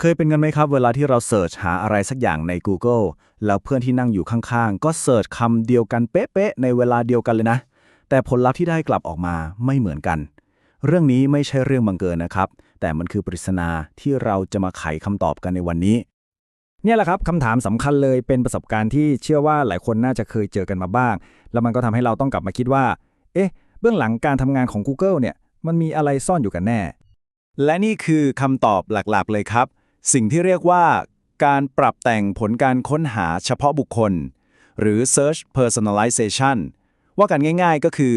เคยเป็นกันไหมครับเวลาที่เราเสิร์ชหาอะไรสักอย่างใน Google แล้วเพื่อนที่นั่งอยู่ข้างๆ ก็เสิร์ชคำเดียวกันเป๊ะๆในเวลาเดียวกันเลยนะ แต่ผลลัพธ์ที่ได้กลับออกมาไม่เหมือนกัน เรื่องนี้ไม่ใช่เรื่องบังเกินนะครับ แต่มันคือปริศนาที่เราจะมาไขคำตอบกันในวันนี้ เนี่ยแหละครับคำถามสำคัญเลยเป็นประสบการณ์ที่เชื่อว่าหลายคนน่าจะเคยเจอกันมาบ้าง แล้วมันก็ทำให้เราต้องกลับมาคิดว่า เอ๊ะ เบื้องหลังการทำงานของ Google เนี่ยมันมีอะไรซ่อนอยู่กันแน่ และนี่คือคำตอบหลักๆ เลยครับ สิ่งที่เรียกว่า การปรับแต่งผลการค้นหาเฉพาะบุคคล หรือ search personalization ว่ากันง่ายๆก็คือ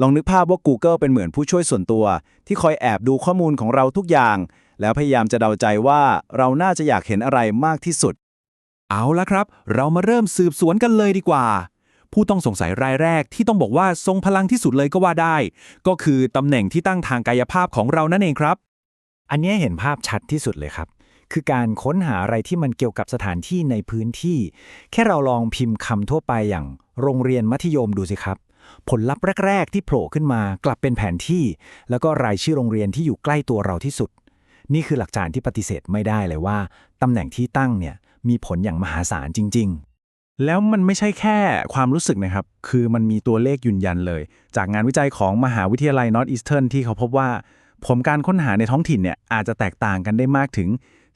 ลองนึกภาพว่า Google เป็นเหมือนผู้ช่วยส่วนตัว ที่คอยแอบดูข้อมูลของเราทุกอย่าง แล้วพยายามจะเดาใจว่าเราน่าจะอยากเห็นอะไรมากที่สุด เอาละครับ เรามาเริ่มสืบสวนกันเลยดีกว่า ผู้ต้องสงสัยรายแรกที่ต้องบอกว่าทรงพลังที่สุดเลยก็ว่าได้ ก็คือตำแหน่งที่ตั้งทางกายภาพของเรานั่นเองครับ อันเนี้ยเห็นภาพชัดที่สุดเลยครับ คือการค้นหาอะไรที่มันเกี่ยวกับสถานที่ในพื้นที่ แค่เราลองพิมพ์คำทั่วไปอย่างโรงเรียนมัธยมดูสิครับ ผลลัพธ์แรก ๆ ที่โผล่ขึ้นมากลับเป็นแผนที่ แล้วก็รายชื่อโรงเรียนที่อยู่ใกล้ตัวเราที่สุด นี่คือหลักฐานที่ปฏิเสธไม่ได้เลยว่าตำแหน่งที่ตั้งเนี่ยมีผลอย่างมหาศาลจริง ๆแล้วมันไม่ใช่แค่ความรู้สึกนะครับ คือมันมีตัวเลขยืนยันเลย จากงานวิจัยของมหาวิทยาลัย Northeastern ที่เขาพบว่า ผลการค้นหาในท้องถิ่นเนี่ยอาจจะแตกต่างกันได้มากถึง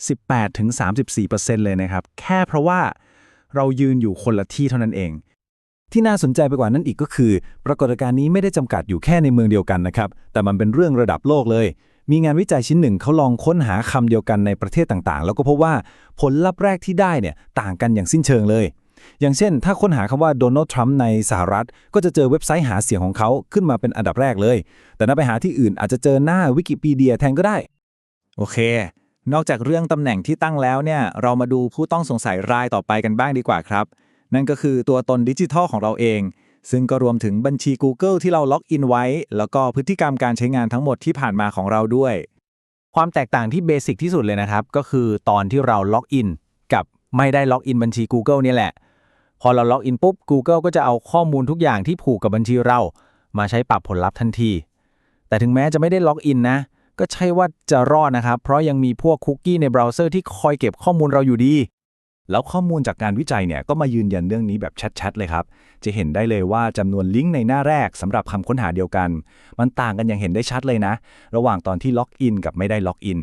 18-34%เลยนะครับ แค่เพราะว่าเรายืนอยู่คนละที่เท่านั้นเอง ที่น่าสนใจไปกว่านั้นอีกก็คือ ปรากฏการณ์นี้ไม่ได้จำกัดอยู่แค่ในเมืองเดียวกันนะครับ แต่มันเป็นเรื่องระดับโลกเลย มีงานวิจัยชิ้นหนึ่งเขาลองค้นหาคำเดียวกันในประเทศต่างๆ แล้วก็พบว่าผลลัพธ์แรกที่ได้เนี่ยต่างกันอย่างสิ้นเชิงเลยอย่างเช่น ถ้าค้นหาคำว่าโดนัลด์ทรัมป์ในสหรัฐ ก็จะเจอเว็บไซต์หาเสียงของเขาขึ้นมาเป็นอันดับแรกเลย แต่ถ้าไปหาที่อื่นอาจจะเจอหน้าวิกิพีเดียแทนก็ได้ โอเค นอกจากเรื่องตำแหน่งที่ตั้งแล้วเนี่ยเรามาดูผู้ต้องสงสัยรายต่อไปกันบ้างดีกว่าครับ นั่นก็คือตัวตนดิจิทัลของเราเอง ซึ่งก็รวมถึงบัญชี Google ที่เราล็อกอินไว้ แล้วก็พฤติกรรมการใช้งานทั้งหมดที่ผ่านมาของเราด้วย ความแตกต่างที่เบสิกที่สุดเลยนะครับ ก็คือตอนที่เราล็อกอินกับไม่ได้ล็อกอินบัญชี Google นี่แหละ พอเราล็อกอินปุ๊บ Google ก็จะเอาข้อมูลทุกอย่างที่ผูกกับบัญชีเรา มาใช้ปรับผลลัพธ์ทันที แต่ถึงแม้จะไม่ได้ล็อกอินนะ ก็ใช่ว่าจะรอดนะครับ เพราะยังมีพวกคุกกี้ในเบราว์เซอร์ที่คอยเก็บข้อมูลเราอยู่ดี แล้วข้อมูลจากการวิจัยเนี่ยก็มายืนยันเรื่องนี้แบบชัดๆเลยครับ จะเห็นได้เลยว่าจำนวนลิงก์ในหน้าแรกสำหรับคำค้นหาเดียวกัน มันต่างกันอย่างเห็นได้ชัดเลยนะ ระหว่างตอนที่ล็อกอินกับไม่ได้ล็อกอิน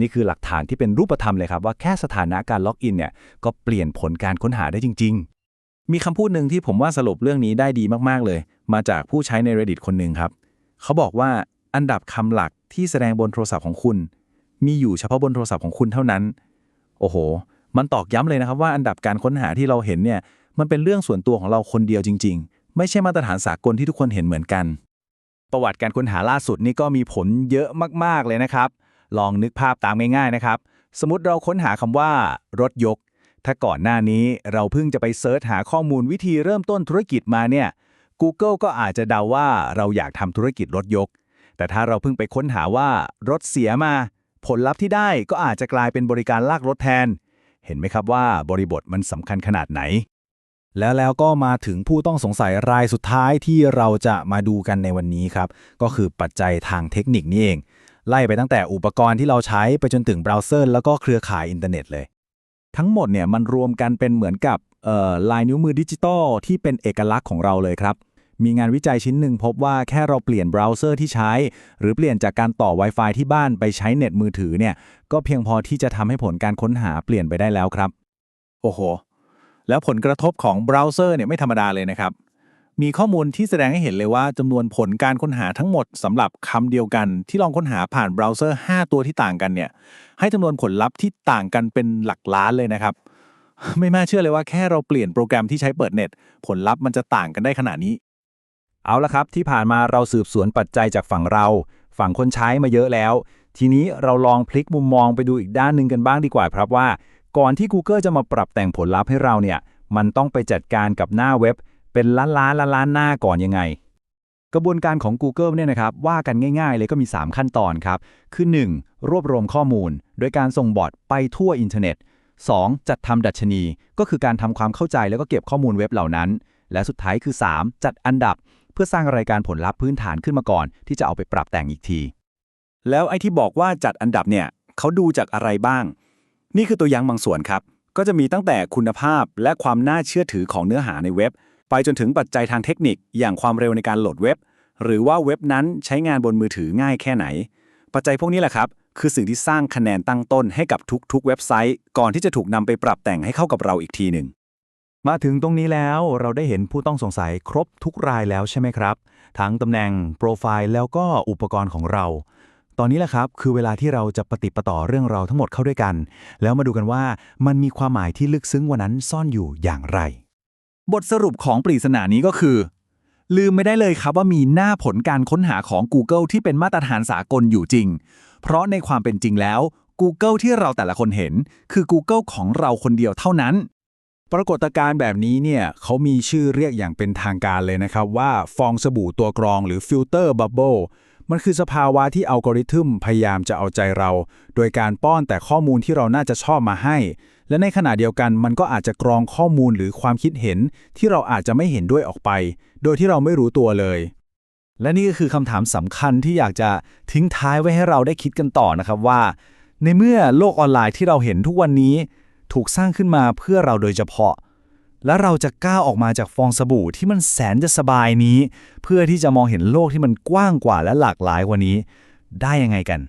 นี่คือหลักฐานที่เป็นรูปธรรมเลยครับว่าแค่สถานะการล็อกอินเนี่ยก็เปลี่ยนผลการค้นหาได้จริง ๆ มีคำพูดหนึ่งที่ผมว่าสรุปเรื่องนี้ได้ดีมากๆเลย มาจากผู้ใช้ใน Reddit คนหนึ่งครับ เขาบอกว่า อันดับคำหลักที่แสดงบนโทรศัพท์ของคุณ มีอยู่เฉพาะบนโทรศัพท์ของคุณเท่านั้น โอ้โห มันตอกย้ำเลยนะครับว่าอันดับการค้นหาที่เราเห็นเนี่ย มันเป็นเรื่องส่วนตัวของเราคนเดียวจริง ๆ ไม่ใช่มาตรฐานสากลที่ทุกคนเห็นเหมือนกัน ประวัติการค้นหาล่าสุดนี่ก็มีผลเยอะมากๆเลยนะครับ ลองนึกภาพตามง่ายๆนะครับ สมมติเราค้นหาคำว่า รถยก ถ้าก่อนหน้านี้เราเพิ่งจะไปเซิร์ชหาข้อมูลวิธีเริ่มต้นธุรกิจมาเนี่ย Google ก็อาจจะเดาว่าเราอยากทำธุรกิจรถยก แต่ถ้าเราเพิ่งไปค้นหาว่ารถเสียมา ผลลัพธ์ที่ได้ก็อาจจะกลายเป็นบริการลากรถแทน เห็นไหมครับว่าบริบทมันสำคัญขนาดไหน แล้วแล้วก็มาถึงผู้ต้องสงสัยรายสุดท้ายที่เราจะมาดูกันในวันนี้ครับ ก็คือปัจจัยทางเทคนิคนี่เอง ไล่ไปตั้งแต่อุปกรณ์ที่เราใช้ไปจนถึงเบราว์เซอร์แล้วก็เครือข่ายอินเทอร์เน็ตเลย ทั้งหมดเนี่ยมันรวมกันเป็นเหมือนกับลายนิ้วมือดิจิตอลที่เป็นเอกลักษณ์ของเราเลยครับ มีงานวิจัยชิ้นหนึ่งพบว่าแค่เราเปลี่ยนเบราว์เซอร์ที่ใช้ หรือเปลี่ยนจากการต่อ Wi-Fi ที่บ้านไปใช้เน็ตมือถือเนี่ย ก็เพียงพอที่จะทำให้ผลการค้นหาเปลี่ยนไปได้แล้วครับ โอ้โห แล้วผลกระทบของเบราว์เซอร์เนี่ยไม่ธรรมดาเลยนะครับ มีข้อมูลที่แสดงให้เห็นเลยว่าจำนวนผลการค้นหาทั้งหมดสำหรับคำเดียวกัน ที่ลองค้นหาผ่านเบราว์เซอร์ 5 ตัวที่ต่างกันเนี่ย ให้จำนวนผลลัพธ์ที่ต่างกันเป็นหลักล้านเลยนะครับไม่น่าเชื่อเลยว่าแค่เราเปลี่ยนโปรแกรมที่ใช้เปิดเน็ต ผลลัพธ์มันจะต่างกันได้ขนาดนี้ เอาละครับที่ผ่านมาเราสืบสวนปัจจัยจากฝั่งเรา ฝั่งคนใช้มาเยอะแล้ว ทีนี้เราลองพลิกมุมมองไปดูอีกด้านหนึ่งกันบ้างดีกว่าครับว่า ก่อนที่ Google จะมาปรับแต่งผลลัพธ์ให้เราเนี่ยมันต้องไปจัดการกับหน้าเว็บ เป็นล้านล้านล้านล้านหน้าก่อนยังไง กระบวนการของ Google เนี่ยนะครับว่ากันง่าย ๆ เลยก็มี 3 ขั้นตอนครับ คือ 1. รวบรวมข้อมูล โดยการส่งบอทไปทั่วอินเทอร์เน็ต 2. จัดทำดัชนี ก็คือการทำความเข้าใจแล้วก็เก็บข้อมูลเว็บเหล่านั้น และสุดท้ายคือ 3. จัดอันดับ เพื่อสร้างรายการผลลัพธ์พื้นฐานขึ้นมาก่อน ที่จะเอาไปปรับแต่งอีกที แล้วไอ้ที่บอกว่าจัดอันดับเนี่ยเขาดูจากอะไรบ้าง นี่คือตัวอย่างบางส่วนครับ ก็จะมีตั้งแต่คุณภาพและความน่าเชื่อถือของเนื้อหาในเว็บ ไปจนถึงปัจจัยทางเทคนิค อย่างความเร็วในการโหลดเว็บ หรือว่าเว็บนั้นใช้งานบนมือถือง่ายแค่ไหน ปัจจัยพวกนี้แหละครับคือสิ่งที่สร้างคะแนนตั้งต้นให้กับทุกๆ เว็บไซต์ ก่อนที่จะถูกนำไปปรับแต่งให้เข้ากับเราอีกทีหนึ่ง มาถึงตรงนี้แล้วเราได้เห็นผู้ต้องสงสัยครบทุกรายแล้วใช่ไหมครับ ทั้งตำแหน่งโปรไฟล์แล้วก็อุปกรณ์ของเรา ตอนนี้แหละครับคือเวลาที่เราจะปฏิปต่อเรื่องเราทั้งหมดเข้าด้วยกัน แล้วมาดูกันว่ามันมีความหมายที่ลึกซึ้งกว่านั้นซ่อนอยู่อย่างไร บทสรุปของปริศนานี้ก็คือ ลืมไม่ได้เลยครับว่ามีหน้าผลการค้นหาของ Google ที่เป็นมาตรฐานสากลอยู่จริง เพราะในความเป็นจริงแล้ว Google ที่เราแต่ละคนเห็น คือ Google ของเราคนเดียวเท่านั้น ปรากฏการณ์แบบนี้เนี่ยเขามีชื่อเรียกอย่างเป็นทางการเลยนะครับว่าฟองสบู่ตัวกรองหรือฟิลเตอร์บับเบิลมันคือสภาวะที่อัลกอริทึมพยายามจะเอาใจเรา โดยการป้อนแต่ข้อมูลที่เราน่าจะชอบมาให้ และในขณะเดียวกันมันก็อาจจะกรองข้อมูลหรือความคิดเห็นที่เราอาจจะไม่เห็นด้วยออกไป โดยที่เราไม่รู้ตัวเลย และนี่ก็คือคำถามสำคัญที่อยากจะทิ้งท้ายไว้ให้เราได้คิดกันต่อนะครับว่า ในเมื่อโลกออนไลน์ที่เราเห็นทุกวันนี้ ถูกสร้างขึ้นมาเพื่อเราโดยเฉพาะ และเราจะก้าวออกมาจากฟองสบู่ที่มันแสนจะสบายนี้ เพื่อที่จะมองเห็นโลกที่มันกว้างกว่าและหลากหลายกว่านี้ ได้ยังไงกัน